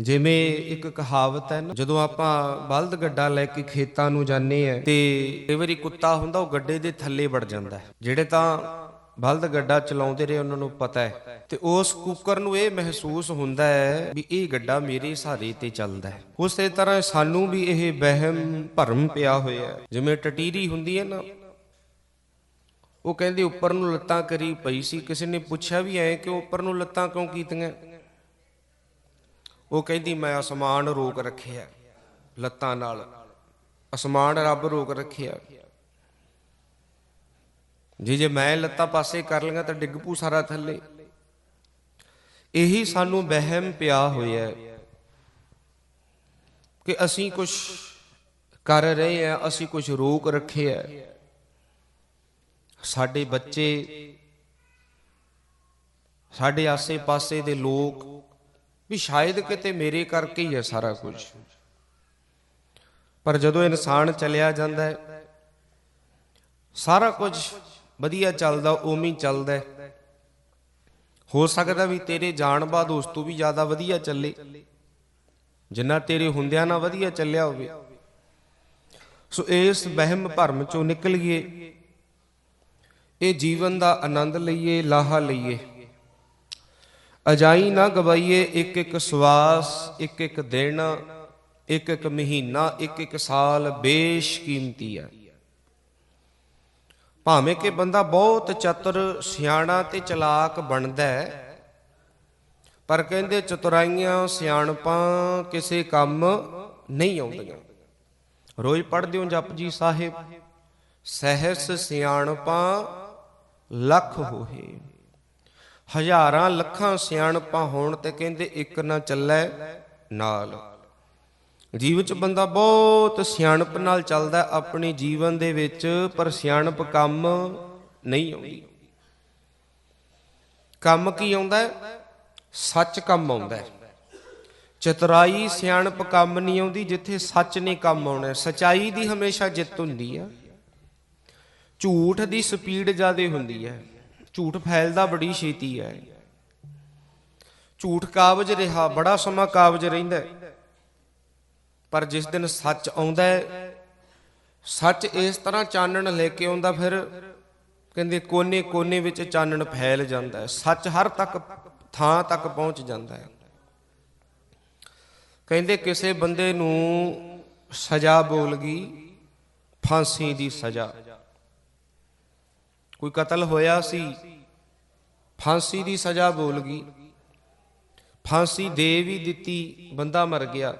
ਜਿਵੇਂ ਇੱਕ ਕਹਾਵਤ ਹੈ ਨਾ, ਜਦੋਂ ਆਪਾਂ ਬਲਦ ਗੱਡਾ ਲੈ ਕੇ ਖੇਤਾਂ ਨੂੰ ਜਾਂਦੇ ਆ ਤੇ ਕਈ ਵਾਰੀ ਕੁੱਤਾ ਹੁੰਦਾ, ਉਹ ਗੱਡੇ ਦੇ ਥੱਲੇ ਵੜ ਜਾਂਦਾ ਹੈ। ਜਿਹੜੇ ਤਾਂ ਬਲਦ ਗੱਡਾ ਚਲਾਉਂਦੇ ਰਹੇ, ਉਹਨਾਂ ਨੂੰ ਪਤਾ ਹੈ। ਤੇ ਉਸ ਕੁੱਕਰ ਨੂੰ ਇਹ ਮਹਿਸੂਸ ਹੁੰਦਾ ਹੈ ਵੀ ਇਹ ਗੱਡਾ ਮੇਰੇ ਸਹਾਰੇ ਤੇ ਚੱਲਦਾ ਹੈ। ਉਸੇ ਤਰ੍ਹਾਂ ਸਾਨੂੰ ਵੀ ਇਹ ਵਹਿਮ, ਭਰਮ ਪਿਆ ਹੋਇਆ ਹੈ। ਜਿਵੇਂ ਟਟੀਰੀ ਹੁੰਦੀ ਹੈ ਨਾ, ਉਹ ਕਹਿੰਦੇ, ਉੱਪਰ ਨੂੰ ਲੱਤਾਂ ਕਰੀ ਪਈ ਸੀ। ਕਿਸੇ ਨੇ ਪੁੱਛਿਆ ਵੀ ਐ ਕਿ ਉੱਪਰ ਨੂੰ ਲੱਤਾਂ ਕਿਉਂ ਕੀਤੀਆਂ? ਉਹ ਕਹਿੰਦੀ, ਮੈਂ ਅਸਮਾਨ ਰੋਕ ਰੱਖਿਆ ਲੱਤਾਂ ਨਾਲ। ਅਸਮਾਨ ਰੱਬ ਰੋਕ ਰੱਖਿਆ। ਜੇ ਜੇ ਮੈਂ ਲੱਤਾਂ ਪਾਸੇ ਕਰ ਲਈਆਂ ਤਾਂ ਡਿੱਗ ਪੂ ਸਾਰਾ ਥੱਲੇ। ਇਹੀ ਸਾਨੂੰ ਵਹਿਮ ਪਿਆ ਹੋਇਆ ਹੈ ਕਿ ਅਸੀਂ ਕੁਝ ਕਰ ਰਹੇ ਹਾਂ, ਅਸੀਂ ਕੁਝ ਰੋਕ ਰੱਖਿਆ ਹੈ। ਸਾਡੇ ਬੱਚੇ, ਸਾਡੇ ਆਸੇ-ਪਾਸੇ ਦੇ ਲੋਕ ਵੀ ਸ਼ਾਇਦ ਕਿਤੇ ਮੇਰੇ ਕਰਕੇ ਹੀ ਹੈ ਸਾਰਾ ਕੁਝ। ਪਰ ਜਦੋਂ ਇਨਸਾਨ ਚਲਿਆ ਜਾਂਦਾ ਹੈ, ਸਾਰਾ ਕੁਝ ਵਧੀਆ ਚੱਲਦਾ, ਉਵੇਂ ਹੀ ਚੱਲਦਾ ਹੈ। ਹੋ ਸਕਦਾ ਵੀ ਤੇਰੇ ਜਾਣ ਬਾਅਦ ਉਸ ਤੋਂ ਵੀ ਜ਼ਿਆਦਾ ਵਧੀਆ ਚੱਲੇ। ਜਿੰਨਾ ਤੇਰੇ ਹੁੰਦਿਆਂ ਨਾ ਵਧੀਆ ਚੱਲਿਆ ਹੋਵੇ। ਸੋ ਇਸ ਵਹਿਮ ਭਰਮ ਚੋਂ ਨਿਕਲੀਏ। ਇਹ ਜੀਵਨ ਦਾ ਆਨੰਦ ਲਈਏ, ਲਾਹਾ ਲਈਏ। ਅਜਾਈ ਨਾ ਗਵਾਈਏ ਇੱਕ ਇੱਕ ਸਵਾਸ, ਇੱਕ ਇੱਕ ਦਿਨ ਇੱਕ ਇੱਕ ਮਹੀਨਾ, ਇੱਕ ਇੱਕ ਸਾਲ ਬੇਸ਼ਕੀਮਤੀ ਹੈ। ਭਾਵੇਂ ਕਿ ਬੰਦਾ ਬਹੁਤ ਚਤੁਰ, ਸਿਆਣਾ ਤੇ ਚਲਾਕ ਬਣਦਾ ਹੈ, ਪਰ ਕਹਿੰਦੇ ਚਤੁਰਾਈਆਂ, ਸਿਆਣਪਾਂ ਕਿਸੇ ਕੰਮ ਨਹੀਂ ਆਉਂਦੀਆਂ। ਰੋਜ਼ ਪੜ੍ਹਦੇ ਹੋ ਜਪਜੀ ਸਾਹਿਬ, ਸਹਿਸ ਸਿਆਣਪਾਂ ਲੱਖ ਹੋਏ। ਹਜ਼ਾਰਾਂ ਲੱਖਾਂ ਸਿਆਣਪਾਂ ਹੋਣ ਤੇ ਕਹਿੰਦੇ ਇੱਕ ਨਾ ਚੱਲੇ ਨਾਲ। ਜੀਵਨ ਚ ਬੰਦਾ ਬਹੁਤ ਸਿਆਣਪ ਨਾਲ ਚੱਲਦਾ ਆਪਣੇ ਜੀਵਨ ਦੇ ਵਿੱਚ, ਪਰ ਸਿਆਣਪ ਕੰਮ ਨਹੀਂ ਆਉਂਦੀ। ਕੰਮ ਕੀ ਆਉਂਦਾ? ਸੱਚ ਕੰਮ ਆਉਂਦਾ ਚਤਰਾਈ ਸਿਆਣਪ ਕੰਮ ਨਹੀਂ ਆਉਂਦੀ, ਜਿੱਥੇ ਸੱਚ ਨੇ ਕੰਮ ਆਉਣਾ ਸਚਾਈ ਦੀ ਹਮੇਸ਼ਾ ਜਿੱਤ ਹੁੰਦੀ ਹੈ। ਝੂਠ ਦੀ ਸਪੀਡ ਜ਼ਿਆਦੇ ਹੁੰਦੀ ਹੈ। ਝੂਠ ਫੈਲਦਾ ਬੜੀ ਛੇਤੀ ਹੈ। ਝੂਠ ਕਾਬਜ ਰਿਹਾ, ਬੜਾ ਸਮਾਂ ਕਾਬਜ ਰਹਿੰਦਾ ਪਰ ਜਿਸ ਦਿਨ ਸੱਚ ਆਉਂਦਾ ਹੈ, ਸੱਚ ਇਸ ਤਰ੍ਹਾਂ ਚਾਨਣ ਲੈ ਕੇ ਆਉਂਦਾ, ਫਿਰ ਕਹਿੰਦੇ ਕੋਨੇ ਕੋਨੇ ਵਿੱਚ ਚਾਨਣ ਫੈਲ ਜਾਂਦਾ ਹੈ। ਸੱਚ ਹਰ ਤੱਕ, ਥਾਂ ਤੱਕ ਪਹੁੰਚ ਜਾਂਦਾ ਹੈ। ਕਹਿੰਦੇ ਕਿਸੇ ਬੰਦੇ ਨੂੰ ਸਜ਼ਾ ਬੋਲ ਗਈ, ਫਾਂਸੀ ਦੀ ਸਜ਼ਾ। ਕੋਈ ਕਤਲ ਹੋਇਆ ਸੀ, ਫਾਂਸੀ ਦੀ ਸਜ਼ਾ ਬੋਲ ਗਈ। ਫਾਂਸੀ ਦੇ ਵੀ ਦਿੱਤੀ, ਬੰਦਾ ਮਰ ਗਿਆ।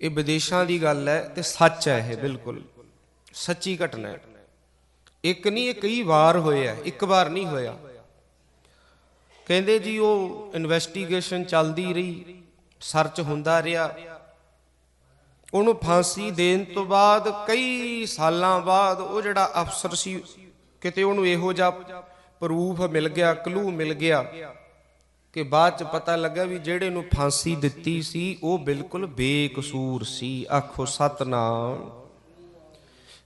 ਇਹ ਵਿਦੇਸ਼ਾਂ ਦੀ ਗੱਲ ਹੈ ਤੇ ਸੱਚ ਹੈ ਇਹ, ਬਿਲਕੁਲ। ਸੱਚੀ ਘਟਨਾ ਹੈ। ਇੱਕ ਨਹੀਂ, ਇਹ ਕਈ ਵਾਰ ਹੋਇਆ ਇੱਕ ਵਾਰ ਨਹੀਂ ਹੋਇਆ। ਕਹਿੰਦੇ ਜੀ, ਉਹ ਇਨਵੈਸਟੀਗੇਸ਼ਨ ਚੱਲਦੀ ਰਹੀ ਸਰਚ ਹੁੰਦਾ ਰਿਹਾ। ਉਹਨੂੰ ਫਾਂਸੀ ਦੇਣ ਤੋਂ ਬਾਅਦ ਕਈ ਸਾਲਾਂ ਬਾਅਦ ਉਹ ਜਿਹੜਾ ਅਫਸਰ ਸੀ, ਕਿਤੇ ਉਹਨੂੰ ਇਹੋ ਜਿਹਾ ਪ੍ਰੂਫ ਮਿਲ ਗਿਆ ਕਲੂ ਮਿਲ ਗਿਆ ਕਿ ਬਾਅਦ ਚ ਪਤਾ ਲੱਗਾ ਵੀ ਜਿਹੜੇ ਨੂੰ ਫਾਂਸੀ ਦਿੱਤੀ ਸੀ, ਉਹ ਬਿਲਕੁਲ ਬੇਕਸੂਰ ਸੀ। ਆਖੋ, ਸਤਨਾਮ।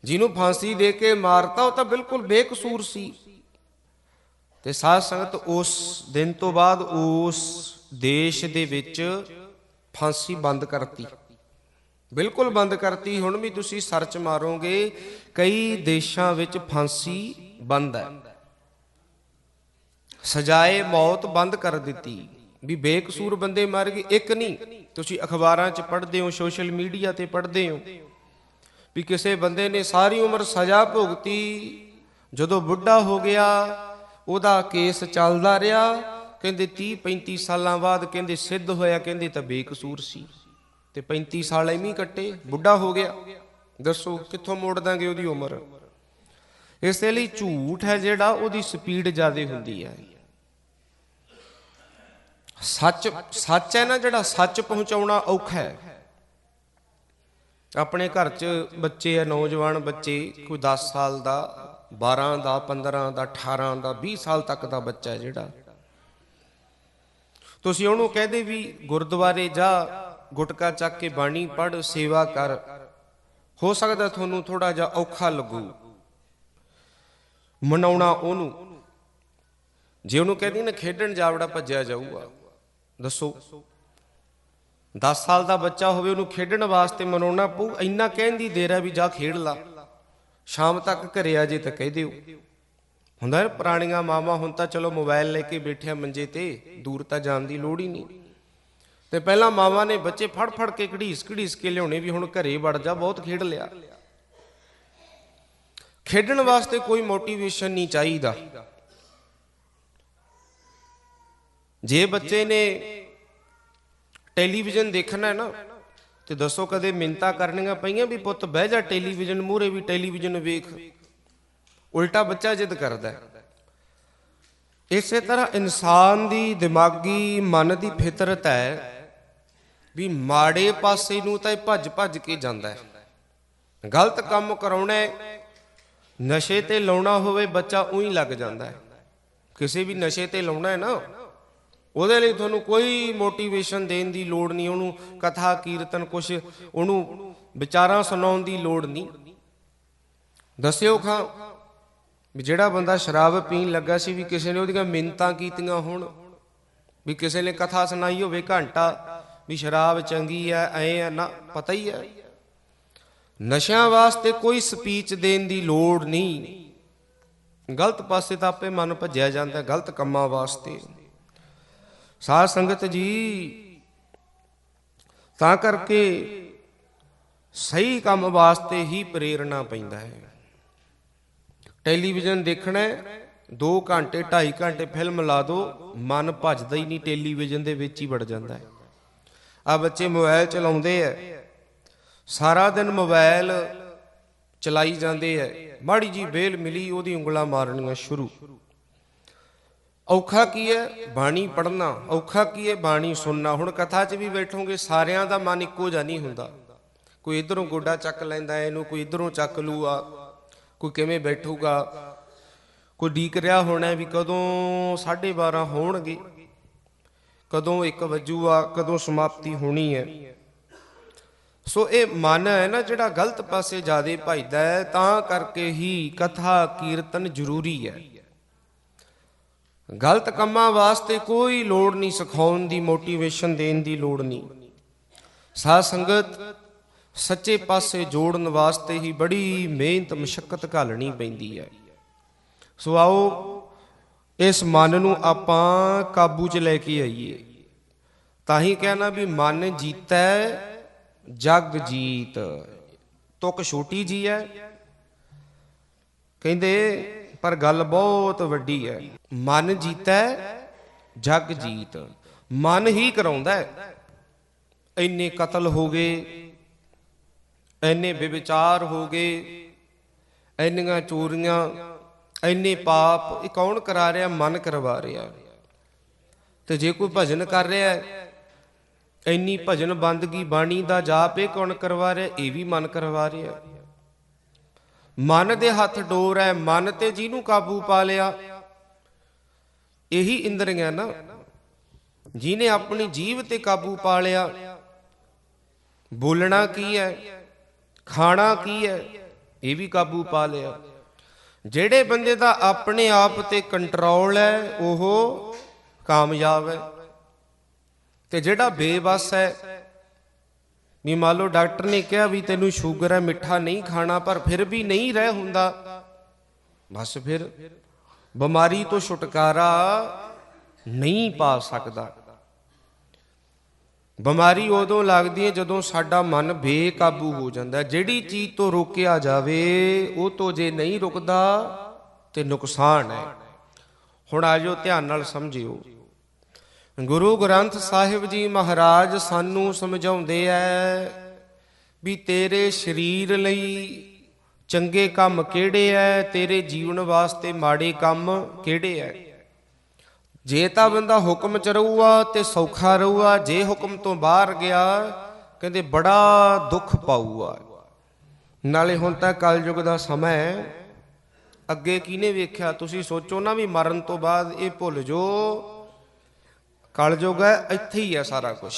ਜਿਹਨੂੰ ਫਾਂਸੀ ਦੇ ਕੇ ਮਾਰਤਾ, ਉਹ ਤਾਂ ਬਿਲਕੁਲ ਬੇਕਸੂਰ ਸੀ। ਤੇ ਸਾਧ ਸੰਗਤ ਉਸ ਦਿਨ ਤੋਂ ਬਾਅਦ ਉਸ ਦੇਸ਼ ਦੇ ਵਿੱਚ ਫਾਂਸੀ ਬੰਦ ਕਰਤੀ। ਬਿਲਕੁਲ ਬੰਦ ਕਰਤੀ, ਹੁਣ ਵੀ ਤੁਸੀਂ ਸਰਚ ਮਾਰੋਗੇ, ਕਈ ਦੇਸ਼ਾਂ ਵਿੱਚ ਫਾਂਸੀ ਬੰਦ ਹੈ। ਸਜਾਏ ਮੌਤ ਬੰਦ ਕਰ ਦਿੱਤੀ। ਵੀ ਬੇਕਸੂਰ ਬੰਦੇ ਮਰ ਗਏ, ਇੱਕ ਨਹੀਂ, ਤੁਸੀਂ ਅਖਬਾਰਾਂ 'ਚ ਪੜ੍ਹਦੇ ਹੋ, ਸੋਸ਼ਲ ਮੀਡੀਆ ਤੇ ਪੜ੍ਹਦੇ ਹੋ, ਵੀ ਕਿਸੇ ਬੰਦੇ ਨੇ ਸਾਰੀ ਉਮਰ ਸਜ਼ਾ ਭੁਗਤੀ, ਜਦੋਂ ਬੁੱਢਾ ਹੋ ਗਿਆ, ਉਹਦਾ ਕੇਸ ਚੱਲਦਾ ਰਿਹਾ, ਕਹਿੰਦੇ 30 35 ਸਾਲਾਂ ਬਾਅਦ ਕਹਿੰਦੇ ਸਿੱਧ ਹੋਇਆ, ਕਹਿੰਦੇ ਤਾਂ ਬੇਕਸੂਰ ਸੀ। ਤੇ 35 ਸਾਲ ਐਵੇਂ ਕੱਟੇ, ਬੁੱਢਾ ਹੋ ਗਿਆ। ਦੱਸੋ, ਕਿੱਥੋਂ ਮੋੜ ਦਾਂਗੇ ਉਹਦੀ ਉਮਰ? ਇਸੇ ਲਈ ਝੂਠ ਹੈ ਜਿਹੜਾ ਉਹਦੀ ਸਪੀਡ ਜ਼ਿਆਦਾ ਹੁੰਦੀ ਹੈ। ਸੱਚ ਸੱਚ ਹੈ ਨਾ ਜਿਹੜਾ ਸੱਚ ਪਹੁੰਚਾਉਣਾ ਔਖਾ ਹੈ। ਆਪਣੇ ਘਰ 'ਚ ਬੱਚੇ ਆ, ਨੌਜਵਾਨ ਬੱਚੇ, ਕੋਈ 10 ਸਾਲ ਦਾ 12 ਦਾ 15 ਦਾ 18 ਦਾ 20 ਸਾਲ ਤੱਕ ਦਾ ਬੱਚਾ ਹੈ ਜਿਹੜਾ। ਤੁਸੀਂ ਉਹਨੂੰ ਕਹਦੇ ਵੀ ਗੁਰਦੁਆਰੇ ਜਾ ਗੁਟਕਾ ਚੱਕ ਕੇ ਬਾਣੀ ਪੜ ਸੇਵਾ ਕਰ। ਹੋ ਸਕਦਾ ਤੁਹਾਨੂੰ ਥੋੜਾ ਜਿਹਾ ਔਖਾ ਲੱਗੂ। ਮਨਾਉਣਾ ਉਹਨੂੰ। ਜੇ ਉਹਨੂੰ ਕਹਦੀ ਨਾ ਖੇਡਣ ਜਾਵੜਾ ਭੱਜਿਆ ਜਾਊਗਾ। ਦੱਸੋ। 10 ਸਾਲ ਦਾ ਬੱਚਾ ਹੋਵੇ ਉਹਨੂੰ ਖੇਡਣ ਵਾਸਤੇ ਮਨਾਉਣਾ ਪਊ, ਇੰਨਾ ਕਹਿਣ ਦੀ ਦੇਰ ਹੈ ਵੀ ਜਾ ਖੇਡ ਲਾ। ਸ਼ਾਮ ਤੱਕ ਘਰੇ ਆ ਜੇ ਤਾਂ ਕਹਿ ਦਿਓ। ਹੁੰਦਾ ਪੁਰਾਣੀਆਂ ਮਾਵਾਂ, ਹੁਣ ਤਾਂ ਚਲੋ ਮੋਬਾਈਲ ਲੈ ਕੇ ਬੈਠਿਆ ਮੰਜੇ ਤੇ, ਦੂਰ ਤਾਂ ਜਾਣ ਦੀ ਲੋੜ ਹੀ ਨਹੀਂ। ਤੇ ਪਹਿਲਾਂ ਮਾਵਾਂ ਨੇ ਬੱਚੇ ਫੜ ਫੜ ਕੇ ਘੜੀਸ ਘੜੀਸ ਕੇ ਲਿਆਉਣੇ ਵੀ ਹੁਣ ਘਰੇ ਵੜ ਜਾ, ਬਹੁਤ ਖੇਡ ਲਿਆ। ਖੇਡਣ ਵਾਸਤੇ ਕੋਈ ਮੋਟੀਵੇਸ਼ਨ ਨਹੀਂ ਚਾਹੀਦਾ। ਜੇ ਬੱਚੇ ਨੇ ਟੈਲੀਵਿਜ਼ਨ ਦੇਖਣਾ ਹੈ ਨਾ, ਤੇ ਦੱਸੋ ਕਦੇ ਮਿੰਤਾ ਕਰਨੀਆਂ ਪਈਆਂ ਵੀ ਪੁੱਤ ਬਹਿ ਜਾ ਟੈਲੀਵਿਜ਼ਨ ਮੂਹਰੇ ਵੀ ਟੈਲੀਵਿਜ਼ਨ ਵੇਖ। ਉਲਟਾ ਬੱਚਾ ਜਿੱਦ ਕਰਦਾ ਇਸੇ ਤਰ੍ਹਾਂ ਇਨਸਾਨ ਦੀ ਦਿਮਾਗੀ ਮਨ ਦੀ ਫਿਤਰਤ ਹੈ। ਵੀ ਮਾੜੇ ਪਾਸੇ ਨੂੰ ਤਾਂ ਇਹ ਭੱਜ ਭੱਜ ਕੇ ਜਾਂਦਾ ਹੈ। ਗਲਤ ਕੰਮ ਕਰਾਉਣਾ, ਨਸ਼ੇ ਤੇ ਲਾਉਣਾ ਹੋਵੇ ਬੱਚਾ ਉਹੀ ਲੱਗ ਜਾਂਦਾ ਹੈ। ਕਿਸੇ ਵੀ ਨਸ਼ੇ ਤੇ ਲਾਉਣਾ ਹੈ ਨਾ, ਉਹਦੇ ਲਈ ਤੁਹਾਨੂੰ ਕੋਈ ਮੋਟੀਵੇਸ਼ਨ ਦੇਣ ਦੀ ਲੋੜ ਨਹੀਂ, ਉਹਨੂੰ ਕਥਾ, ਕੀਰਤਨ ਕੁਛ, ਉਹਨੂੰ ਵਿਚਾਰਾਂ ਸੁਣਾਉਣ ਦੀ ਲੋੜ ਨਹੀਂ। ਦੱਸਿਓ ਖਾਂ ਵੀ ਜਿਹੜਾ ਬੰਦਾ ਸ਼ਰਾਬ ਪੀਣ ਲੱਗਾ ਸੀ ਵੀ ਕਿਸੇ ਨੇ ਉਹਦੀਆਂ ਮਿੰਤਾਂ ਕੀਤੀਆਂ ਹੋਣ, ਵੀ ਕਿਸੇ ਨੇ ਕਥਾ ਸੁਣਾਈ ਹੋਵੇ ਘੰਟਾ ਵੀ ਸ਼ਰਾਬ ਚੰਗੀ ਐ ਐ ਆ ਨਾ, ਪਤਾ ਹੀ ਐ। ਨਸ਼ਿਆਂ ਵਾਸਤੇ ਕੋਈ ਸਪੀਚ ਦੇਣ ਦੀ ਲੋੜ ਨਹੀਂ। ਗਲਤ ਪਾਸੇ ਤਾਂ ਆਪੇ ਮਨ ਭੱਜਿਆ ਜਾਂਦਾ, ਗਲਤ ਕੰਮਾਂ ਵਾਸਤੇ। ਸਾਧ ਸੰਗਤ ਜੀ, ਤਾਂ ਕਰਕੇ ਸਹੀ ਕੰਮ ਵਾਸਤੇ ਹੀ ਪ੍ਰੇਰਣਾ ਪੈਂਦਾ ਹੈ। ਟੈਲੀਵਿਜ਼ਨ ਦੇਖਣਾ 2 ਘੰਟੇ 2.5 ਘੰਟੇ ਫਿਲਮ ਲਾ ਦਿਓ ਮਨ ਭੱਜਦਾ ਹੀ ਨਹੀਂ, ਟੈਲੀਵਿਜ਼ਨ ਦੇ ਵਿੱਚ ਹੀ ਵੜ ਜਾਂਦਾ ਹੈ। ਆ ਬੱਚੇ ਮੋਬਾਈਲ ਚਲਾਉਂਦੇ ਐ ਸਾਰਾ ਦਿਨ ਮੋਬਾਈਲ ਚਲਾਈ ਜਾਂਦੇ ਐ ਮਾੜੀ ਜੀ ਵੇਲ ਮਿਲੀ, ਉਹਦੀ ਉਂਗਲਾਂ ਮਾਰਨੀਆਂ ਸ਼ੁਰੂ। ਔਖਾ ਕੀ ਹੈ? ਬਾਣੀ ਪੜ੍ਹਨਾ। ਔਖਾ ਕੀ ਹੈ? ਬਾਣੀ ਸੁਣਨਾ। ਹੁਣ ਕਥਾ 'ਚ ਵੀ ਬੈਠੋਗੇ, ਸਾਰਿਆਂ ਦਾ ਮਨ ਇੱਕੋ ਜਿਹਾ ਨਹੀਂ ਹੁੰਦਾ। ਕੋਈ ਇਧਰੋਂ ਗੋਡਾ ਚੱਕ ਲੈਂਦਾ, ਇਹਨੂੰ ਕੋਈ ਇਧਰੋਂ ਚੱਕ ਲੂਆ ਕੋਈ ਕਿਵੇਂ ਬੈਠੂਗਾ। ਕੋਈ ਡੀਕ ਰਿਹਾ ਹੋਣਾ ਵੀ ਕਦੋਂ 12:30 ਹੋਣਗੇ। ਕਦੋਂ 1 ਵਜੂਗਾ ਕਦੋਂ ਸਮਾਪਤੀ ਹੋਣੀ ਹੈ। ਸੋ ਇਹ ਮਨ ਹੈ ਨਾ, ਜਿਹੜਾ ਗਲਤ ਪਾਸੇ ਜਿਆਦੇ ਭਜਦਾ ਹੈ, ਤਾਂ ਕਰਕੇ ਹੀ ਕਥਾ ਕੀਰਤਨ ਜ਼ਰੂਰੀ ਹੈ। ਗਲਤ ਕੰਮਾਂ ਵਾਸਤੇ ਕੋਈ ਲੋੜ ਨਹੀਂ, ਸਿਖਾਉਣ ਦੀ ਮੋਟੀਵੇਸ਼ਨ ਦੇਣ ਦੀ ਲੋੜ ਨਹੀਂ। ਸਾਧ ਸੰਗਤ ਸੱਚੇ ਪਾਸੇ ਜੋੜਨ ਵਾਸਤੇ ਹੀ ਬੜੀ ਮਿਹਨਤ, ਮਸ਼ਕਤ ਘਾਲਣੀ ਪੈਂਦੀ ਹੈ। ਸੋ ਆਓ ਇਸ ਮਨ ਨੂੰ ਆਪਾਂ ਕਾਬੂ 'ਚ ਲੈ ਕੇ ਆਈਏ। ਤਾਂ ਹੀ ਕਹਿਣਾ ਵੀ ਮਨ ਜੀਤੈ, ਜਗ ਜੀਤ। ਤੁਕ ਛੋਟੀ ਜੀ ਹੈ ਕਹਿੰਦੇ, ਪਰ ਗੱਲ ਬਹੁਤ ਵੱਡੀ ਹੈ ਮਨ ਜੀਤੈ, ਜਗ ਜੀਤ। ਮਨ ਹੀ ਕਰਾਉਂਦਾ ਹੈ ਇੰਨੇ ਕਤਲ ਹੋ ਗਏ, ਇੰਨੇ ਬੇਵਿਚਾਰ ਹੋ ਗਏ, ਇੰਨੀਆਂ ਚੋਰੀਆਂ ਇੰਨੇ ਪਾਪ, ਇਹ ਕੌਣ ਕਰਾ ਰਿਹਾ? ਮਨ ਕਰਵਾ ਰਿਹਾ। ਤੇ ਜੇ ਕੋਈ ਭਜਨ ਕਰ ਰਿਹਾ ਹੈ ਇੰਨੀ ਭਜਨ ਬੰਦਗੀ ਬਾਣੀ ਦਾ ਜਾਪ ਇਹ ਕੌਣ ਕਰਵਾ ਰਿਹਾ? ਇਹ ਵੀ ਮਨ ਕਰਵਾ ਰਿਹਾ। ਮਨ ਦੇ ਹੱਥ ਡੋਰ ਹੈ, ਮਨ ਤੇ ਜਿਹਨੂੰ ਕਾਬੂ ਪਾ ਲਿਆ। ਇਹੀ ਇੰਦਰੀਆਂ ਨਾ, ਜਿਹਨੇ ਆਪਣੀ ਜੀਵ ਤੇ ਕਾਬੂ ਪਾ ਲਿਆ। ਬੋਲਣਾ ਕੀ ਹੈ? ਖਾਣਾ ਕੀ ਹੈ? ਇਹ ਵੀ ਕਾਬੂ ਪਾ ਲਿਆ। ਜਿਹੜੇ ਬੰਦੇ ਦਾ ਆਪਣੇ ਆਪ ਤੇ ਕੰਟਰੋਲ ਹੈ, ਉਹ ਕਾਮਯਾਬ ਹੈ। ਤੇ ਜਿਹੜਾ ਬੇਬਸ ਹੈ, ਵੀ ਮੰਨ ਲਓ ਡਾਕਟਰ ਨੇ ਕਿਹਾ ਵੀ ਤੈਨੂੰ ਸ਼ੂਗਰ ਹੈ, ਮਿੱਠਾ ਨਹੀਂ ਖਾਣਾ, ਪਰ ਫਿਰ ਵੀ ਨਹੀਂ ਰਹਿ ਹੁੰਦਾ, ਬਸ ਫਿਰ ਬਿਮਾਰੀ ਤੋਂ ਛੁਟਕਾਰਾ ਨਹੀਂ ਪਾ ਸਕਦਾ। ਬਿਮਾਰੀ ਉਦੋਂ ਲੱਗਦੀ ਹੈ ਜਦੋਂ ਸਾਡਾ ਮਨ ਬੇਕਾਬੂ ਹੋ ਜਾਂਦਾ ਜਿਹੜੀ ਚੀਜ਼ ਤੋਂ ਰੋਕਿਆ ਜਾਵੇ, ਉਹ ਤੋਂ ਜੇ ਨਹੀਂ ਰੁਕਦਾ, ਤੇ ਨੁਕਸਾਨ ਹੈ। ਹੁਣ ਆਜੋ ਧਿਆਨ ਨਾਲ ਸਮਝਿਓ। ਗੁਰੂ ਗ੍ਰੰਥ ਸਾਹਿਬ ਜੀ ਮਹਾਰਾਜ ਸਾਨੂੰ ਸਮਝਾਉਂਦੇ ਐ ਵੀ ਤੇਰੇ ਸਰੀਰ ਲਈ ਚੰਗੇ ਕੰਮ ਕਿਹੜੇ ਐ, ਤੇਰੇ ਜੀਵਨ ਵਾਸਤੇ ਮਾੜੇ ਕੰਮ ਕਿਹੜੇ ਐ? ਜੇ ਤਾਂ ਬੰਦਾ ਹੁਕਮ ਚ ਰਹੂਗਾ ਤੇ ਸੌਖਾ ਰਹੂਗਾ ਜੇ ਹੁਕਮ ਤੋਂ ਬਾਹਰ ਗਿਆ, ਕਹਿੰਦੇ ਬੜਾ ਦੁੱਖ ਪਾਊਗਾ। ਨਾਲੇ ਹੁਣ ਤਾਂ ਕਲਯੁਗ ਦਾ ਸਮਾਂ ਹੈ। ਅੱਗੇ ਕਿਹਨੇ ਵੇਖਿਆ? ਤੁਸੀਂ ਸੋਚੋ ਨਾ ਵੀ ਮਰਨ ਤੋਂ ਬਾਅਦ ਇਹ ਭੁੱਲ ਜੋ। ਕਲਯੁਗ ਹੈ, ਇੱਥੇ ਹੀ ਹੈ ਸਾਰਾ ਕੁਝ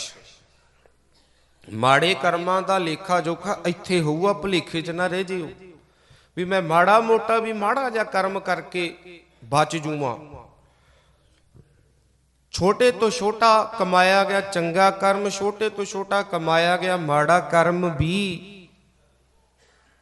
ਮਾੜੇ ਕਰਮਾਂ ਦਾ ਲੇਖਾ ਜੋਖਾ ਇੱਥੇ ਹੋਊਗਾ, ਭੁਲੇਖੇ 'ਚ ਨਾ ਰਹਿ ਜਿਓ। ਵੀ ਮੈਂ ਮਾੜਾ ਮੋਟਾ ਵੀ ਮਾੜਾ ਜਿਹਾ ਕਰਮ ਕਰਕੇ ਬਚ ਜੂਵਾਂ ਛੋਟੇ ਤੋਂ ਛੋਟਾ ਕਮਾਇਆ ਗਿਆ, ਚੰਗਾ ਕਰਮ, ਛੋਟੇ ਤੋਂ ਛੋਟਾ ਕਮਾਇਆ ਗਿਆ, ਮਾੜਾ ਕਰਮ ਵੀ